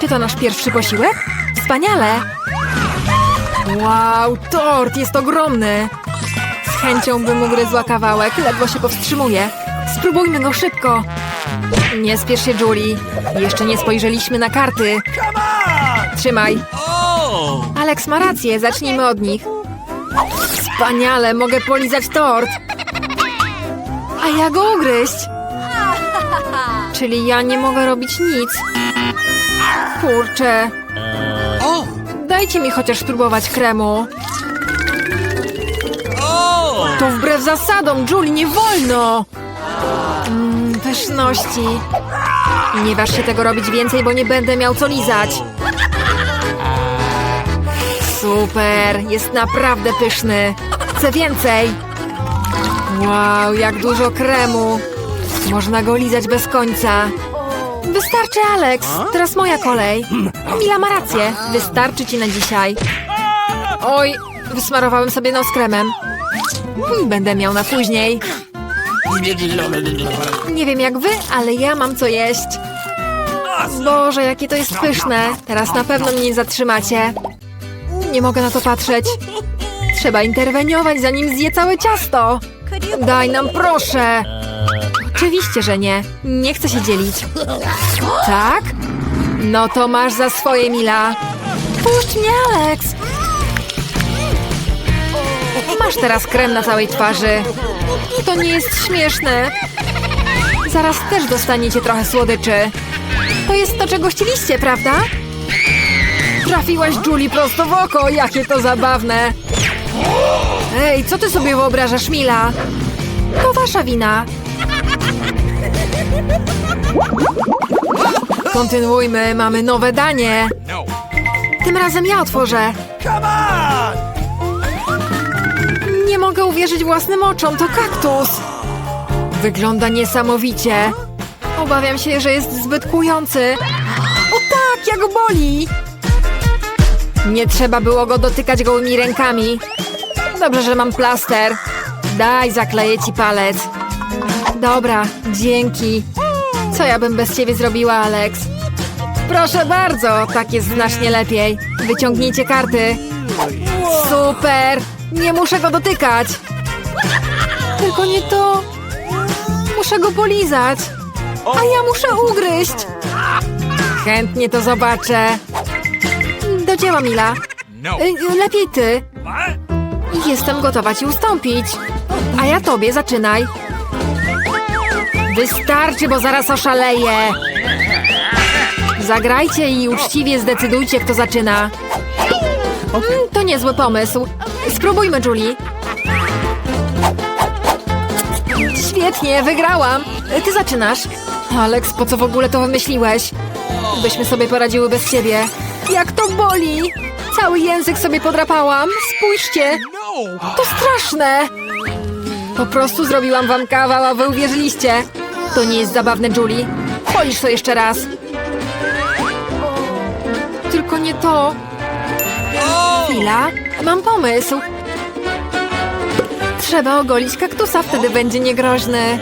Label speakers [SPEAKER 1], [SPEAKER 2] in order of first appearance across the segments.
[SPEAKER 1] Czy to nasz pierwszy posiłek? Wspaniale! Wow, tort jest ogromny! Z chęcią bym ugryzła kawałek, ledwo się powstrzymuję. Spróbujmy go szybko! Nie spiesz się, Julie. Jeszcze nie spojrzeliśmy na karty. Trzymaj. Alex ma rację, zacznijmy od nich. Wspaniale, mogę polizać tort. A ja go ugryźć. Czyli ja nie mogę robić nic. Kurczę. Dajcie mi chociaż spróbować kremu. To wbrew zasadom, Julie, nie wolno! Mmm, pyszności. Nie waż się tego robić więcej, bo nie będę miał co lizać. Super, jest naprawdę pyszny. Chcę więcej. Wow, jak dużo kremu. Można go lizać bez końca. Wystarczy, Alex. Teraz moja kolej. Mila ma rację. Wystarczy ci na dzisiaj. Oj, wysmarowałem sobie nos kremem. Hmm, Będę miał na później. Nie wiem jak wy, ale ja mam co jeść. Boże, jakie to jest pyszne. Teraz na pewno mnie nie zatrzymacie. Nie mogę na to patrzeć. Trzeba interweniować, zanim zje całe ciasto. Daj nam, proszę. Oczywiście, że nie. Nie chcę się dzielić. Tak? No to masz za swoje, Mila. Puść mnie, Alex. Masz teraz krem na całej twarzy. To nie jest śmieszne. Zaraz też dostaniecie trochę słodyczy. To jest to, czego chcieliście, prawda? Trafiłaś Julie prosto w oko, jakie to zabawne. Ej, co ty sobie wyobrażasz, Mila? To wasza wina. Kontynuujmy, mamy nowe danie. Tym razem ja otworzę. Nie mogę uwierzyć własnym oczom, to kaktus. Wygląda niesamowicie. Obawiam się, że jest zbyt kłujący. O tak, jak boli! Nie trzeba było go dotykać gołymi rękami. Dobrze, że mam plaster. Daj, zakleję ci palec. Dobra, dzięki. Co ja bym bez ciebie zrobiła, Alex? Proszę bardzo, tak jest znacznie lepiej. Wyciągnijcie karty. Super! Nie muszę go dotykać. Tylko nie to. Muszę go polizać. A ja muszę ugryźć. Chętnie to zobaczę. Do dzieła, Mila. Y, Lepiej ty. Jestem gotowa ci ustąpić. A ja tobie zaczynaj. Wystarczy, bo zaraz oszaleję. Zagrajcie i uczciwie zdecydujcie, kto zaczyna. Mm, To niezły pomysł. Spróbujmy, Julie. Świetnie, wygrałam. Ty zaczynasz. Alex, po co w ogóle to wymyśliłeś? Byśmy sobie poradziły bez ciebie. Jak to boli! Cały język sobie podrapałam. Spójrzcie. To straszne. Po prostu zrobiłam wam kawał, a wy uwierzyliście. To nie jest zabawne, Julie. Polisz to jeszcze raz. Tylko nie to. Chwila, mam pomysł. Trzeba ogolić kaktusa, wtedy będzie niegroźny.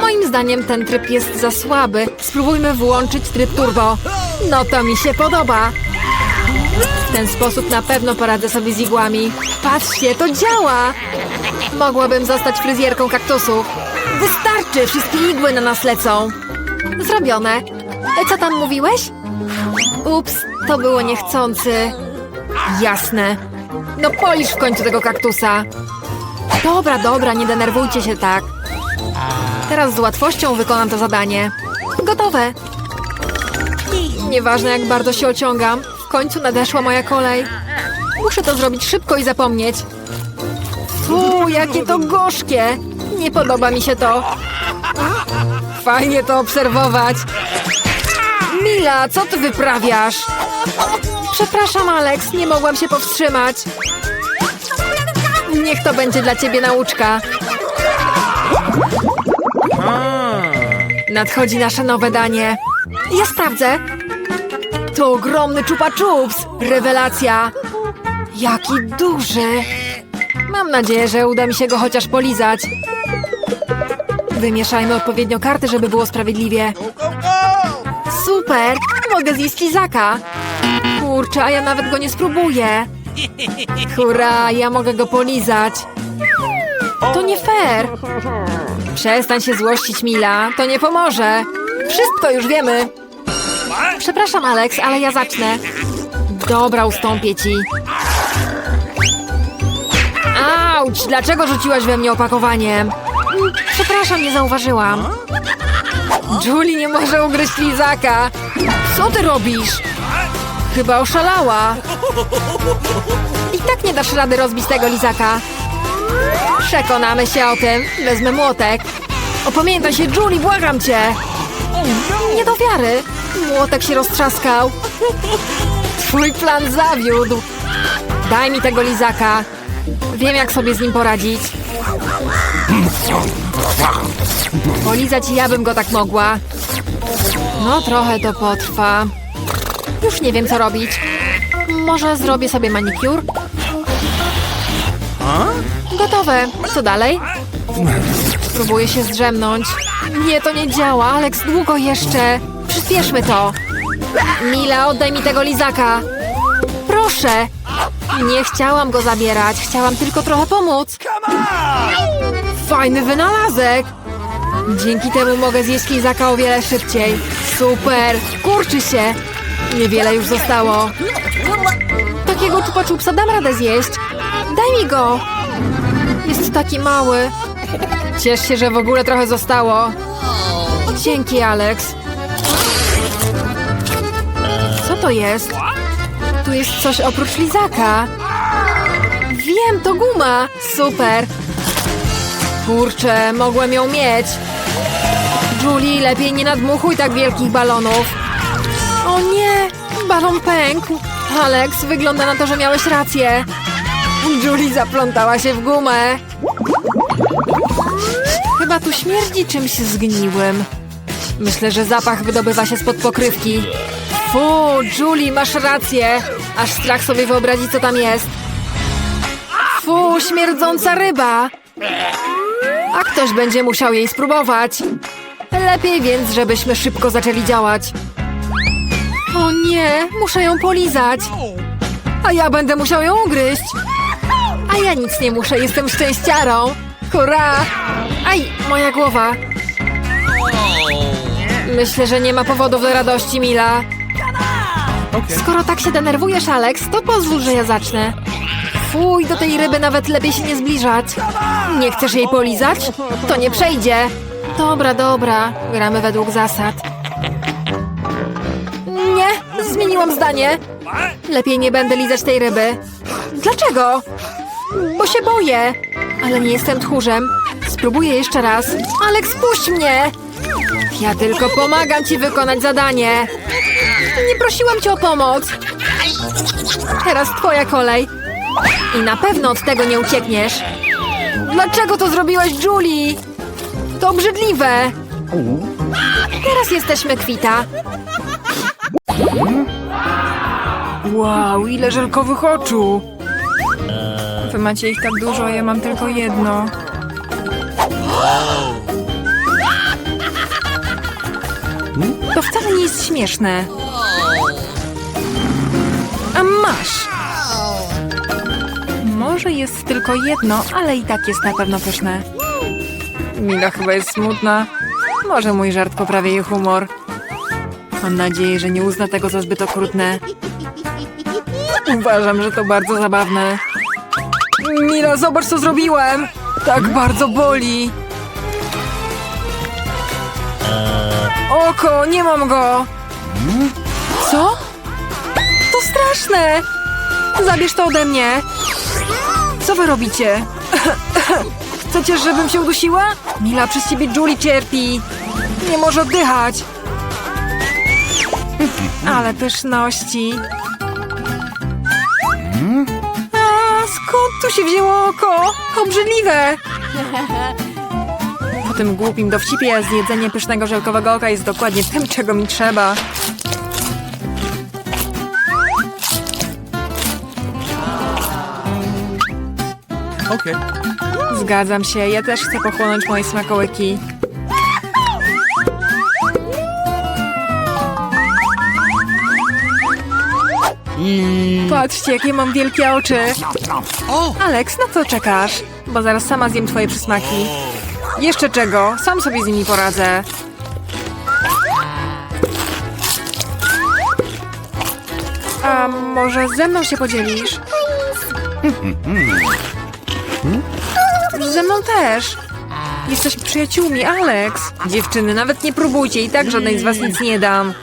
[SPEAKER 1] Moim zdaniem ten tryb jest za słaby. Spróbujmy włączyć tryb turbo. No to mi się podoba. W ten sposób na pewno poradzę sobie z igłami. Patrzcie, to działa! Mogłabym zostać fryzjerką kaktusów. Wystarczy, wszystkie igły na nas lecą. Zrobione. E, Co tam mówiłeś? Ups, to było niechcący. Jasne. No polisz w końcu tego kaktusa. Dobra, dobra, nie denerwujcie się tak. Teraz z łatwością wykonam to zadanie. Gotowe. Nieważne jak bardzo się ociągam, w końcu nadeszła moja kolej. Muszę to zrobić szybko i zapomnieć. Fu, jakie to gorzkie! Nie podoba mi się to. Fajnie to obserwować. Mila, co ty wyprawiasz? Przepraszam, Alex, nie mogłam się powstrzymać. Niech to będzie dla ciebie nauczka. Nadchodzi nasze nowe danie. Ja sprawdzę. To ogromny czupa czups. Rewelacja. Jaki duży. Mam nadzieję, że uda mi się go chociaż polizać. Wymieszajmy odpowiednio karty, żeby było sprawiedliwie. Super! mogę zjeść lizaka. Kurczę, a ja nawet go nie spróbuję. Hurra, ja mogę go polizać. To nie fair. Przestań się złościć, Mila. To nie pomoże. Wszystko już wiemy. Przepraszam, Alex, ale ja zacznę. Dobra, ustąpię ci. Auć! Dlaczego rzuciłaś we mnie opakowaniem? Przepraszam, nie zauważyłam. Julie nie może ugryźć lizaka. Co ty robisz? Chyba oszalała. I tak nie dasz rady rozbić tego lizaka. Przekonamy się o tym. Wezmę młotek. Opamiętaj się, Julie, błagam cię. Nie do wiary. Młotek się roztrzaskał. Twój plan zawiódł. Daj mi tego lizaka. Wiem, jak sobie z nim poradzić. Polizać ja bym go tak mogła. No, trochę to potrwa. Już nie wiem, co robić. Może zrobię sobie manikur? Gotowe. Co dalej? Spróbuję się zdrzemnąć. Nie, to nie działa. Alex, długo jeszcze. Przyspieszmy to. Mila, oddaj mi tego lizaka. Proszę. Nie chciałam go zabierać. Chciałam tylko trochę pomóc. Fajny wynalazek. Dzięki temu mogę zjeść lizaka o wiele szybciej. Super. Kurczy się. Niewiele już zostało. Takiego czupa czupsa dam radę zjeść. Daj mi go. Jest taki mały. Ciesz się, że w ogóle trochę zostało. Dzięki, Alex. Co to jest? Tu jest coś oprócz lizaka. Wiem, to guma. Super. Kurczę, mogłem ją mieć. Julie, lepiej nie nadmuchuj tak wielkich balonów. O nie, balon pękł. Alex, wygląda na to, że miałeś rację. Julie zaplątała się w gumę. Chyba tu śmierdzi czymś zgniłym. Myślę, że zapach wydobywa się spod pokrywki. Fu, Julie, masz rację. Aż strach sobie wyobrazić, co tam jest. Fu, śmierdząca ryba. A ktoś będzie musiał jej spróbować. Lepiej więc, żebyśmy szybko zaczęli działać. O nie, muszę ją polizać. A ja będę musiał ją ugryźć. A ja nic nie muszę, jestem szczęściarą. Hurra! Aj, moja głowa. Myślę, że nie ma powodów do radości, Mila. Skoro tak się denerwujesz, Alex, to pozwól, że ja zacznę. Fuj, do tej ryby nawet lepiej się nie zbliżać. Nie chcesz jej polizać? To nie przejdzie. Dobra, dobra. Gramy według zasad. Nie, zmieniłam zdanie. Lepiej nie będę lizać tej ryby. Dlaczego? Bo się boję. Ale nie jestem tchórzem. Spróbuję jeszcze raz. Aleks, puść mnie! Ja tylko pomagam ci wykonać zadanie. Nie prosiłam cię o pomoc. Teraz twoja kolej. I na pewno od tego nie uciekniesz. Dlaczego to zrobiłaś, Julie? To obrzydliwe. Teraz jesteśmy kwita. Wow, ile żelkowych oczu. Wy macie ich tak dużo, a ja mam tylko jedno. To wcale nie jest śmieszne. A masz! Może jest tylko jedno, ale i tak jest na pewno pyszne. Mila chyba jest smutna. Może mój żart poprawi jej humor. Mam nadzieję, że nie uzna tego za zbyt okrutne. Uważam, że to bardzo zabawne. Mila, zobacz co zrobiłem! Tak bardzo boli. Oko, nie mam go! Co? To straszne! Zabierz to ode mnie! Co wy robicie? Chcecie, żebym się udusiła? Mila, przez ciebie Julie cierpi! Nie może oddychać! Ale pyszności! A, skąd tu się wzięło oko? Obrzydliwe! Tym głupim dowcipie zjedzenie pysznego żelkowego oka jest dokładnie tym, czego mi trzeba.
[SPEAKER 2] Okay.
[SPEAKER 1] Zgadzam się, ja też chcę pochłonąć moje smakołyki. Patrzcie, jakie mam wielkie oczy. Alex, na co czekasz? Bo zaraz sama zjem twoje przysmaki. Jeszcze czego? Sam sobie z nimi poradzę. A może ze mną się podzielisz? Ze mną też. Jesteśmy przyjaciółmi, Alex. Dziewczyny, nawet nie próbujcie i tak żadnej z was nic nie dam.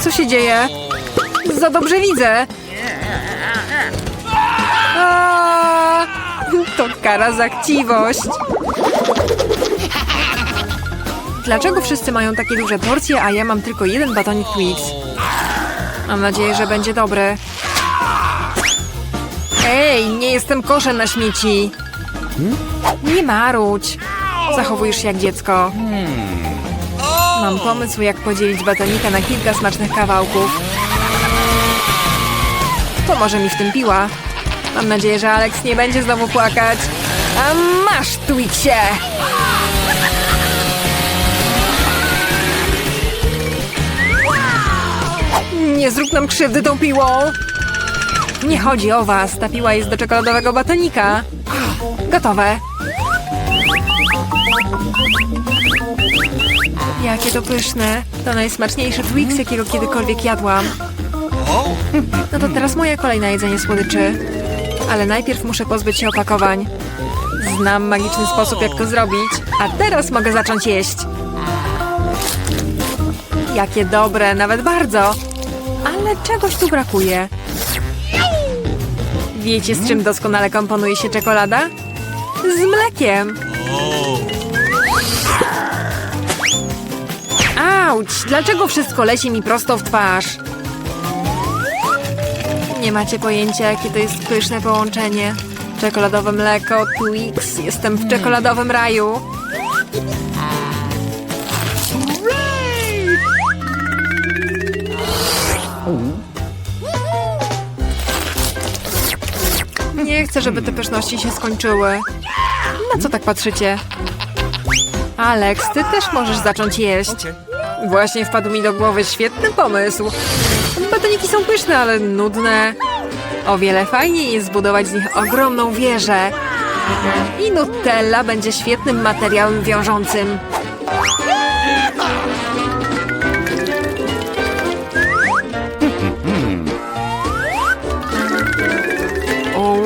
[SPEAKER 1] Co się dzieje? Za dobrze widzę. A, to kara za chciwość. Dlaczego wszyscy mają takie duże porcje, a ja mam tylko jeden batonik Twix? Mam nadzieję, że będzie dobry. Ej, nie jestem koszem na śmieci. Nie marudź. Zachowujesz się jak dziecko. Mam pomysł, jak podzielić batonika na kilka smacznych kawałków. Pomoże mi w tym piła. Mam nadzieję, że Alex nie będzie znowu płakać. A masz, Twixie! Nie zrób nam krzywdy tą piłą! Nie chodzi o was, ta piła jest do czekoladowego batonika. Gotowe. Jakie to pyszne. To najsmaczniejszy Twix, jakiego kiedykolwiek jadłam. No to teraz moja kolej na jedzenie słodyczy. Ale najpierw muszę pozbyć się opakowań. Znam magiczny sposób, jak to zrobić. A teraz mogę zacząć jeść. Jakie dobre, nawet bardzo. Ale czegoś tu brakuje. Wiecie, z czym doskonale komponuje się czekolada? Z mlekiem. Auć! Dlaczego wszystko leci mi prosto w twarz? Nie macie pojęcia, jakie to jest pyszne połączenie. Czekoladowe mleko, Twix. Jestem w czekoladowym raju. Nie chcę, żeby te pyszności się skończyły. Na co tak patrzycie? Alex, ty też możesz zacząć jeść. Właśnie wpadł mi do głowy świetny pomysł. Batoniki są pyszne, ale nudne. O wiele fajniej jest zbudować z nich ogromną wieżę. I Nutella będzie świetnym materiałem wiążącym.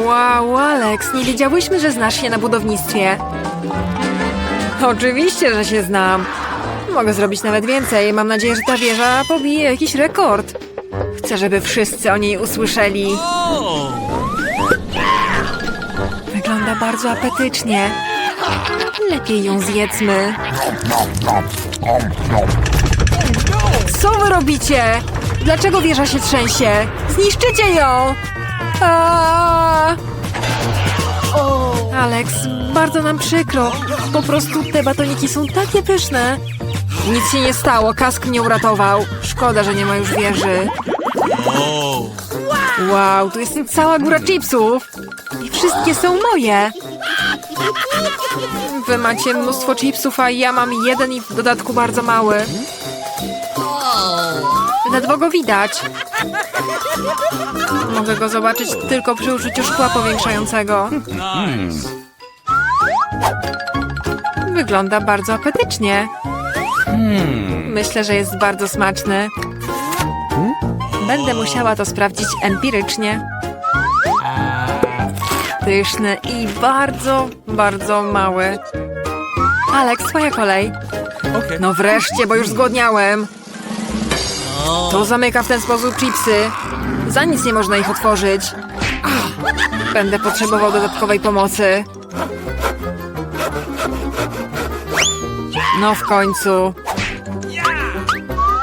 [SPEAKER 1] Wow, Alex, nie wiedziałyśmy, że znasz się na budownictwie. Oczywiście, że się znam. Mogę zrobić nawet więcej. Mam nadzieję, że ta wieża pobije jakiś rekord. Chcę, żeby wszyscy o niej usłyszeli. Wygląda bardzo apetycznie. Lepiej ją zjedzmy. Co wy robicie? Dlaczego wieża się trzęsie? Zniszczycie ją! Alex, bardzo nam przykro. Po prostu te batoniki są takie pyszne. Nic się nie stało, kask mnie uratował. Szkoda, że nie ma już wieży. Wow, tu jest cała góra chipsów. I wszystkie są moje. Wy macie mnóstwo chipsów, a ja mam jeden i w dodatku bardzo mały. Ledwo go widać. Mogę go zobaczyć tylko przy użyciu szkła powiększającego. Wygląda bardzo apetycznie. Myślę, że jest bardzo smaczny. Będę musiała to sprawdzić empirycznie. Pyszny i bardzo, bardzo mały. Alex, twoja kolej. No wreszcie, bo już zgłodniałem. To zamyka w ten sposób chipsy. Za nic nie można ich otworzyć. Będę potrzebował dodatkowej pomocy. No w końcu.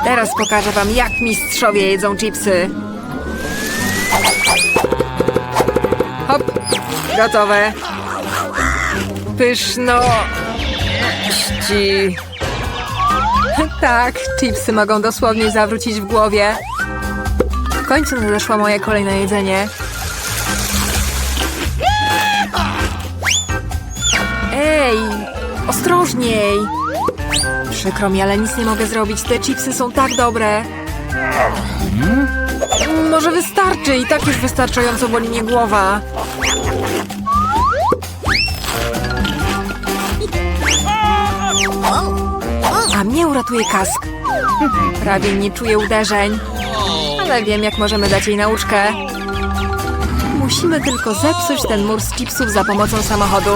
[SPEAKER 1] Teraz pokażę wam, jak mistrzowie jedzą chipsy. Hop, gotowe. Pyszno. Ci. Tak, chipsy mogą dosłownie zawrócić w głowie. W końcu nadeszła moja kolej na jedzenie. Ej, ostrożniej! Przykro mi, ale nic nie mogę zrobić. Te chipsy są tak dobre. Może wystarczy, i tak już wystarczająco boli mnie głowa. A mnie uratuje kask. Prawie nie czuję uderzeń, ale wiem, jak możemy dać jej nauczkę. Musimy tylko zepsuć ten mur z chipsów za pomocą samochodu.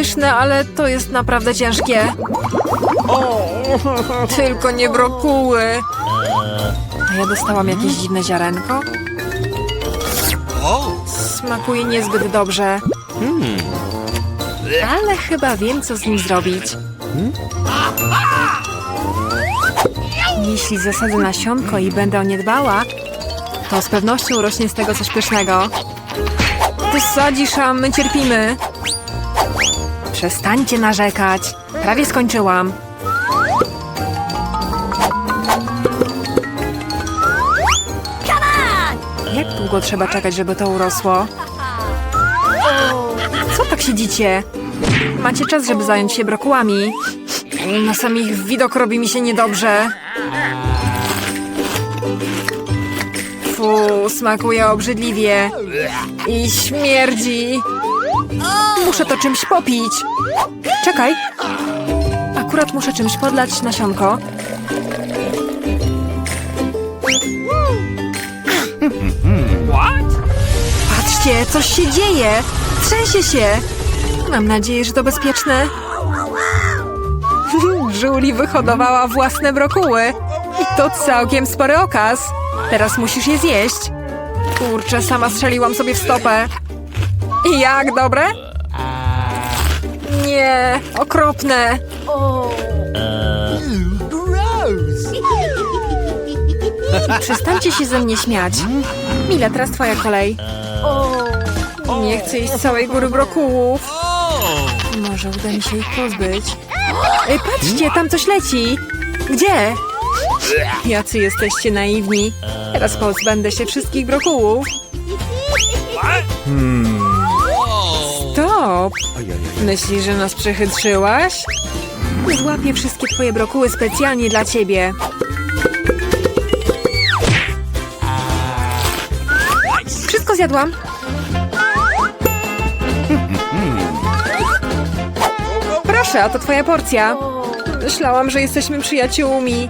[SPEAKER 1] Pyszne, ale to jest naprawdę ciężkie. Tylko nie brokuły. A ja dostałam jakieś dziwne ziarenko? Smakuje niezbyt dobrze. Ale chyba wiem, co z nim zrobić. Jeśli zasadzę nasionko i będę o nie dbała, to z pewnością urośnie z tego coś pysznego. Ty sadzisz, a my cierpimy. Przestańcie narzekać. Prawie skończyłam. Jak długo trzeba czekać, żeby to urosło? Co tak siedzicie? Macie czas, żeby zająć się brokułami. Na sam ich widok robi mi się niedobrze. Fu, smakuje obrzydliwie. I śmierdzi. Muszę to czymś popić. Czekaj. Akurat muszę czymś podlać nasionko. Patrzcie, coś się dzieje. Trzęsie się. Mam nadzieję, że to bezpieczne. Julie wyhodowała własne brokuły. I to całkiem spory okaz. Teraz musisz je zjeść. Kurczę, sama strzeliłam sobie w stopę. Jak, dobre? Nie, okropne. Przestańcie się ze mnie śmiać. Mila, teraz twoja kolej. Nie chcę iść z całej góry brokułów. Może uda mi się ich pozbyć. Ej, patrzcie, tam coś leci. Gdzie? Jacy jesteście naiwni. Teraz pozbędę się wszystkich brokułów. Stop! Myślisz, że nas przechytrzyłaś? Złapię wszystkie twoje brokuły specjalnie dla ciebie. Wszystko zjadłam. Proszę, oto twoja porcja. Myślałam, że jesteśmy przyjaciółmi.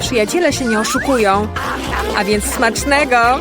[SPEAKER 1] Przyjaciele się nie oszukują. A więc smacznego!